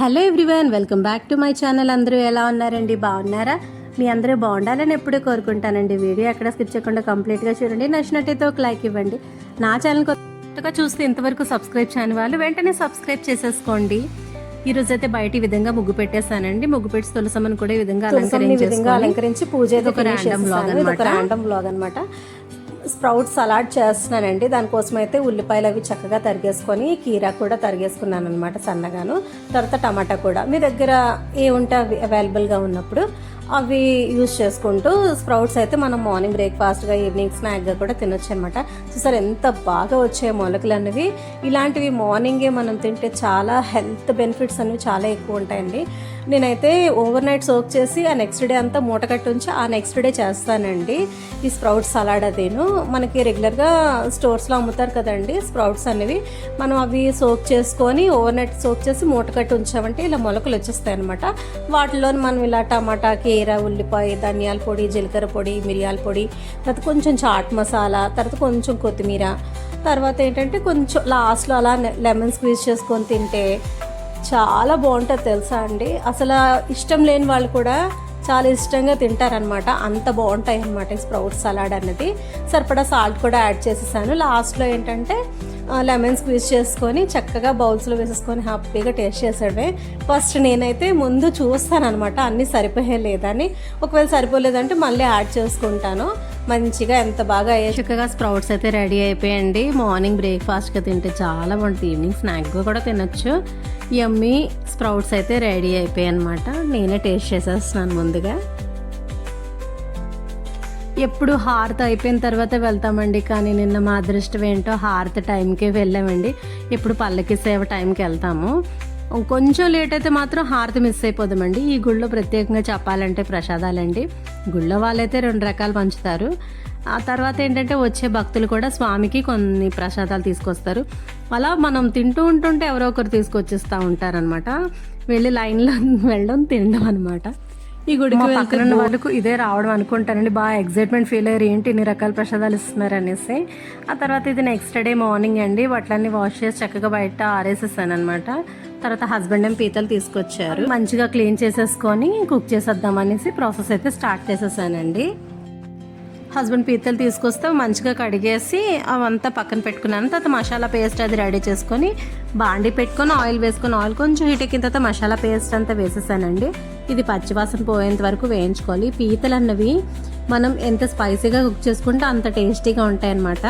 Hello everyone welcome back to my channel. అందరూ ఎలా ఉన్నారండి? బాగున్నారా? మీ అందరూ బాగుండాలని ఎప్పుడూ కోరుకుంటానండి. వీడియో ఎక్కడ స్కిప్ చేయకుండా కంప్లీట్గా చూడండి. నచ్చినట్టయితే ఒక లైక్ ఇవ్వండి. నా ఛానల్ కొత్తగా చూస్తే ఇంతవరకు సబ్స్క్రైబ్ చేయని వాళ్ళు వెంటనే సబ్స్క్రైబ్ చేసేసుకోండి. ఈ రోజు అయితే బయట ఈ విధంగా ముగ్గు పెట్టేశానండి. ముగ్గు పెట్టి తులసమ్మని కూడా ఈ విధంగా అలంకరించేసుకొని అలంకరించి పూజ ఒక ర్యాండమ్ బ్లాగ్ అనమాట స్ప్రౌట్ సలాడ్ చేస్తున్నానండి. దానికోసం అయితే ఉల్లిపాయలు అవి చక్కగా తరిగేసుకొని కీరా కూడా తరిగేసుకున్నాను అనమాట సన్నగాను. తర్వాత టమాటా కూడా. మీ దగ్గర ఏ ఉంటే అవి అవైలబుల్గా ఉన్నప్పుడు అవి యూజ్ చేసుకుంటూ స్ప్రౌట్స్ అయితే మనం మార్నింగ్ బ్రేక్ఫాస్ట్గా ఈవినింగ్ స్నాక్గా కూడా తినొచ్చు అనమాట చూసారు ఎంత బాగా వచ్చే మొలకలు అనేవి ఇలాంటివి మార్నింగే మనం తింటే చాలా హెల్త్ బెనిఫిట్స్ అనేవి చాలా ఎక్కువ ఉంటాయండి. నేనైతే ఓవర్ నైట్ సోక్ చేసి ఆ నెక్స్ట్ డే అంతా మూట కట్టి ఉంచి ఆ నెక్స్ట్ డే చేస్తానండి. ఈ స్ప్రౌట్ సలాడ్ అదేను. మనకి రెగ్యులర్గా స్టోర్స్లో అమ్ముతారు కదండి స్ప్రౌట్స్ అనేవి మనం అవి సోక్ చేసుకొని ఓవర్ నైట్ సోక్ చేసి మూట కట్టి ఉంచామంటే ఇలా మొలకలు వచ్చేస్తాయి అనమాట వాటిలో మనం ఇలా టమాటాకి కీర ఉల్లిపాయ ధనియాల పొడి జీలకర్ర పొడి మిరియాల పొడి తర్వాత కొంచెం చాట్ మసాలా తర్వాత కొంచెం కొత్తిమీర తర్వాత ఏంటంటే కొంచెం లాస్ట్లో అలా లెమన్ స్క్వీజ్ చేసుకొని తింటే చాలా బాగుంటుంది తెలుసా అండి? అసలు ఇష్టం లేని వాళ్ళు కూడా చాలా ఇష్టంగా తింటారనమాట అంత బాగుంటాయి అనమాట ఈ స్ప్రౌట్ సలాడ్ అనేది సరిపడా సాల్ట్ కూడా యాడ్ చేసేసాను. లాస్ట్లో ఏంటంటే లెమన్ స్క్వీజ్ చేసుకొని చక్కగా బౌల్స్లో వేసేసుకొని హ్యాపీగా టేస్ట్ చేసాడే ఫస్ట్ నేనైతే ముందు చూస్తాను అనమాట అన్నీ సరిపోయే లేదని. ఒకవేళ సరిపోలేదంటే మళ్ళీ యాడ్ చేసుకుంటాను. మంచిగా ఎంత బాగా అయ్యే చక్కగా స్ప్రౌట్స్ అయితే రెడీ అయిపోయండి. మార్నింగ్ బ్రేక్ఫాస్ట్గా తింటే చాలా బాగుంటుంది. ఈవినింగ్ స్నాక్గా కూడా తినొచ్చు. యమ్మీ స్ప్రౌట్స్ అయితే రెడీ అయిపోయాయి అనమాట నేనే టేస్ట్ చేసేస్తున్నాను ముందుగా. ఎప్పుడు హారత అయిపోయిన తర్వాత వెళ్తామండి కానీ నిన్న మా అదృష్టం ఏంటో హారత టైంకే వెళ్ళామండి. ఎప్పుడు పల్లకి సేవ టైంకి వెళ్తాము. కొంచెం లేట్ అయితే మాత్రం హారతి మిస్ అయిపోదామండి. ఈ గుళ్ళో ప్రత్యేకంగా చెప్పాలంటే ప్రసాదాలండి. గుళ్ళో వాళ్ళైతే రెండు రకాలు పంచుతారు. ఆ తర్వాత ఏంటంటే వచ్చే భక్తులు కూడా స్వామికి కొన్ని ప్రసాదాలు తీసుకొస్తారు. అలా మనం తింటూ ఉంటుంటే ఎవరో ఒకరు తీసుకొచ్చిస్తూ ఉంటారనమాట వెళ్ళి లైన్లో వెళ్ళడం తినడం అనమాట ఈ గుడికి పక్కన ఉన్న వాళ్ళకు ఇదే రావడం అనుకుంటానండి. బాగా ఎగ్జైట్మెంట్ ఫీల్ అయ్యారు ఏంటి ఇన్ని రకాల ప్రసాదాలు ఇస్తున్నారు అనేసి. ఆ తర్వాత ఇది నెక్స్ట్ డే మార్నింగ్ అండి. వాటిలన్నీ వాష్ చేసి చక్కగా బయట ఆరేసేసాను అనమాట తర్వాత హస్బెండ్ ఏం పీతలు తీసుకొచ్చారు. మంచిగా క్లీన్ చేసేసుకొని కుక్ చేసేద్దాం అనేసి ప్రాసెస్ అయితే స్టార్ట్ చేసేసానండి. హస్బెండ్ పీతలు తీసుకొస్తే మంచిగా కడిగేసి అవంతా పక్కన పెట్టుకున్నాను. తర్వాత మసాలా పేస్ట్ అది రెడీ చేసుకొని బాండి పెట్టుకొని ఆయిల్ వేసుకొని ఆయిల్ కొంచెం హీట్ ఎక్కిన తర్వాత మసాలా పేస్ట్ అంతా వేసేసానండి. ఇది పచ్చివాసన పోయేంత వరకు వేయించుకోవాలి. పీతలు అన్నవి మనం ఎంత స్పైసీగా కుక్ చేసుకుంటే అంత టేస్టీగా ఉంటాయి అన్నమాట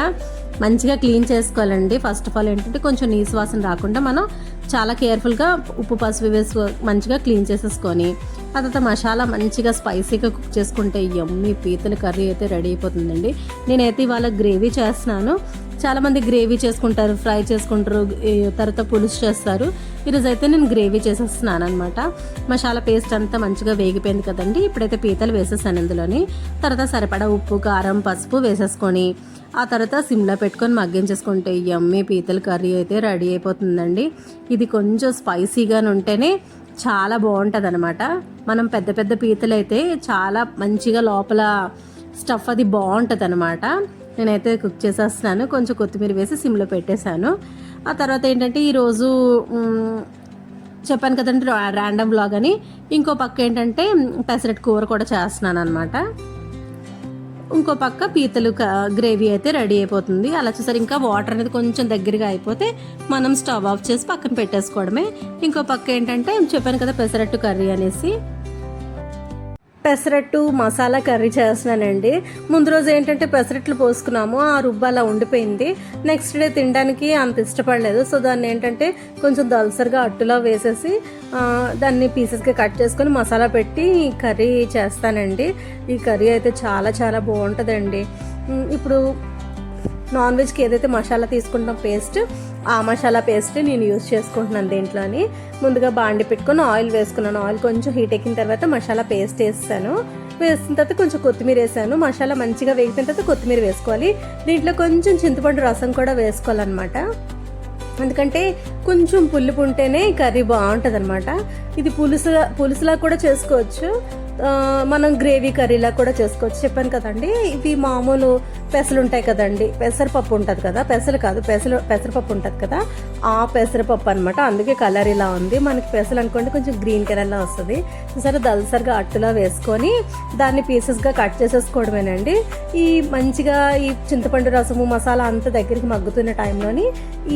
మంచిగా క్లీన్ చేసుకోవాలండి. ఫస్ట్ ఆఫ్ ఆల్ ఏంటంటే కొంచెం నీసు వాసన రాకుండా మనం చాలా కేర్ఫుల్గా ఉప్పు పసుపు వేసి మంచిగా క్లీన్ చేసేసుకొని ఆ తర్వాత మసాలా మంచిగా స్పైసీగా కుక్ చేసుకుంటే ఎమ్మి పీతల కర్రీ అయితే రెడీ అయిపోతుందండి. నేనైతే ఇవాళ గ్రేవీ చేస్తున్నాను. చాలామంది గ్రేవీ చేసుకుంటారు ఫ్రై చేసుకుంటారు తర్వాత పులుసు చేస్తారు. ఈరోజు అయితే నేను గ్రేవీ చేసేస్తున్నాను అనమాట మసాలా పేస్ట్ అంతా మంచిగా వేగిపోయింది కదండి. ఇప్పుడైతే పీతలు వేసేసాను ఇందులోని. తర్వాత సరిపడా ఉప్పు కారం పసుపు వేసేసుకొని ఆ తర్వాత సిమ్లా పెట్టుకొని మగ్గించేసుకుంటే ఎమ్మే పీతల కర్రీ అయితే రెడీ అయిపోతుందండి. ఇది కొంచెం స్పైసీగా ఉంటేనే చాలా బాగుంటుంది అనమాట మనం పెద్ద పెద్ద పీతలు అయితే చాలా మంచిగా లోపల స్టఫ్ అది బాగుంటుంది అనమాట నేనైతే కుక్ చేసేస్తున్నాను. కొంచెం కొత్తిమీర వేసి సిమ్లో పెట్టేశాను. ఆ తర్వాత ఏంటంటే ఈరోజు చెప్పాను కదండి ర్యాండమ్ బ్లాగ్ అని. ఇంకో పక్క ఏంటంటే పెసరెట్ కూర కూడా చేస్తున్నాను అనమాట ఇంకో పక్క పీతలు గ్రేవీ అయితే రెడీ అయిపోతుంది. అలా చూసారు ఇంకా వాటర్ అనేది కొంచెం దగ్గరగా అయిపోతే మనం స్టవ్ ఆఫ్ చేసి పక్కన పెట్టేసుకోవడమే. ఇంకో పక్క ఏంటంటే చెప్పాను కదా పెసరట్టు కర్రీ అనేసి. పెసరట్టు మసాలా కర్రీ చేస్తున్నానండి. ముందు రోజు ఏంటంటే పెసరట్లు పోసుకున్నాము ఆ రుబ్బు అలా ఉండిపోయింది. నెక్స్ట్ డే తినడానికి అంత ఇష్టపడలేదు. సో దాన్ని ఏంటంటే కొంచెం దలసరిగా అట్టులా వేసేసి దాన్ని పీసెస్గా కట్ చేసుకొని మసాలా పెట్టి కర్రీ చేస్తానండి. ఈ కర్రీ అయితే చాలా చాలా బాగుంటుందండి. ఇప్పుడు నాన్ వెజ్కి ఏదైతే మసాలా తీసుకుంటాం పేస్ట్ ఆ మసాలా పేస్ట్ నేను యూజ్ చేసుకుంటున్నాను దీంట్లోని. ముందుగా బాండి పెట్టుకొని ఆయిల్ వేసుకున్నాను. ఆయిల్ కొంచెం హీట్ ఎక్కిన తర్వాత మసాలా పేస్ట్ వేస్తాను. వేసిన తర్వాత కొంచెం కొత్తిమీర వేసాను. మసాలా మంచిగా వేగిన తర్వాత కొత్తిమీర వేసుకోవాలి. దీంట్లో కొంచెం చింతపండు రసం కూడా వేసుకోవాలన్నమాట. ఎందుకంటే కొంచెం పులుపు ఉంటేనే కర్రీ బాగుంటుంది అనమాట ఇది పులుసులా పులుసులా కూడా చేసుకోవచ్చు. మనం గ్రేవీ కర్రీలా కూడా చేసుకోవచ్చు. చెప్పాను కదండి ఇవి మామూలు పెసలు ఉంటాయి కదండి. పెసరపప్పు ఉంటుంది కదా. పెసలు కాదు పెసలు పెసరపప్పు ఉంటుంది కదా. ఆ పెసరపప్పు అనమాట అందుకే కలర్ ఇలా ఉంది. మనకి పెసలు అనుకోండి కొంచెం గ్రీన్ కలర్లో వస్తుంది. సరే దల్సరిగా అట్టులా వేసుకొని దాన్ని పీసెస్గా కట్ చేసేసుకోవడమేనండి. ఈ మంచిగా ఈ చింతపండు రసము మసాలా అంత దగ్గరికి మగ్గుతున్న టైంలోని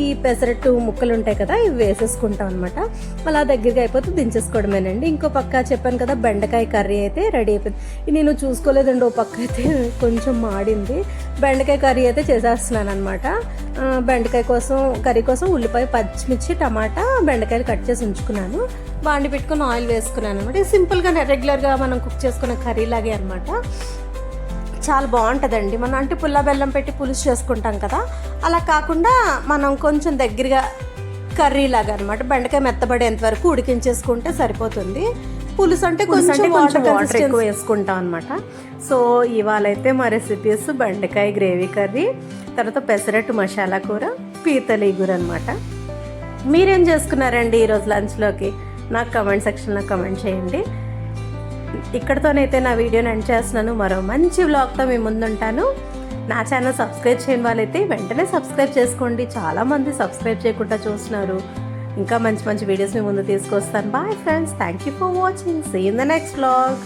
ఈ పెసరట్టు ముక్కలు ఉంటాయి కదా ఇవి వేసేసుకుంటాం అనమాట అలా దగ్గరికి అయిపోతే దించేసుకోవడమేనండి. ఇంకో పక్క చెప్పాను కదా బెండకాయ కర్రీ అయితే రెడీ అయిపోయింది. నేను చూసుకోలేదండి ఓ పక్క అయితే కొంచెం మాడింది. బెండకాయ కర్రీ అయితే చేసేస్తున్నాను అనమాట బెండకాయ కోసం కర్రీ కోసం ఉల్లిపాయ పచ్చిమిర్చి టమాటా బెండకాయలు కట్ చేసి ఉంచుకున్నాను. బాండి పెట్టుకుని ఆయిల్ వేసుకున్నాను అనమాట ఇది సింపుల్గా రెగ్యులర్గా మనం కుక్ చేసుకున్న కర్రీ లాగే అనమాట చాలా బాగుంటుందండి. మనం అంటే పుల్ల బెల్లం పెట్టి పులుసు చేసుకుంటాం కదా. అలా కాకుండా మనం కొంచెం దగ్గరగా కర్రీ లాగా అనమాట బెండకాయ మెత్తబడేంత వరకు ఉడికించేసుకుంటే సరిపోతుంది. పులుసు అంటే కొంచెం వాటర్ ఎక్కువ వేసుకుంటాం అనమాట సో ఇవాళ అయితే మా రెసిపీస్ బెండకాయ గ్రేవీ కర్రీ తర్వాత పెసరట్టు మసాలా కూర పీతలి కూర అనమాట మీరేం చేసుకున్నారండి ఈరోజు లంచ్లోకి నాకు కమెంట్ సెక్షన్లో కమెంట్ చేయండి. ఇక్కడతోనైతే నా వీడియోని ఎండ్ చేస్తున్నాను. మరో మంచి వ్లాగ్తో మీ ముందుంటాను. నా ఛానల్ సబ్స్క్రైబ్ చేయని వాళ్ళైతే వెంటనే సబ్స్క్రైబ్ చేసుకోండి. చాలామంది సబ్స్క్రైబ్ చేయకుండా చూస్తున్నారు. ఇంకా మంచి మంచి వీడియోస్ మీ ముందు తీసుకొస్తాను. Bye friends thank you for watching see in the next blog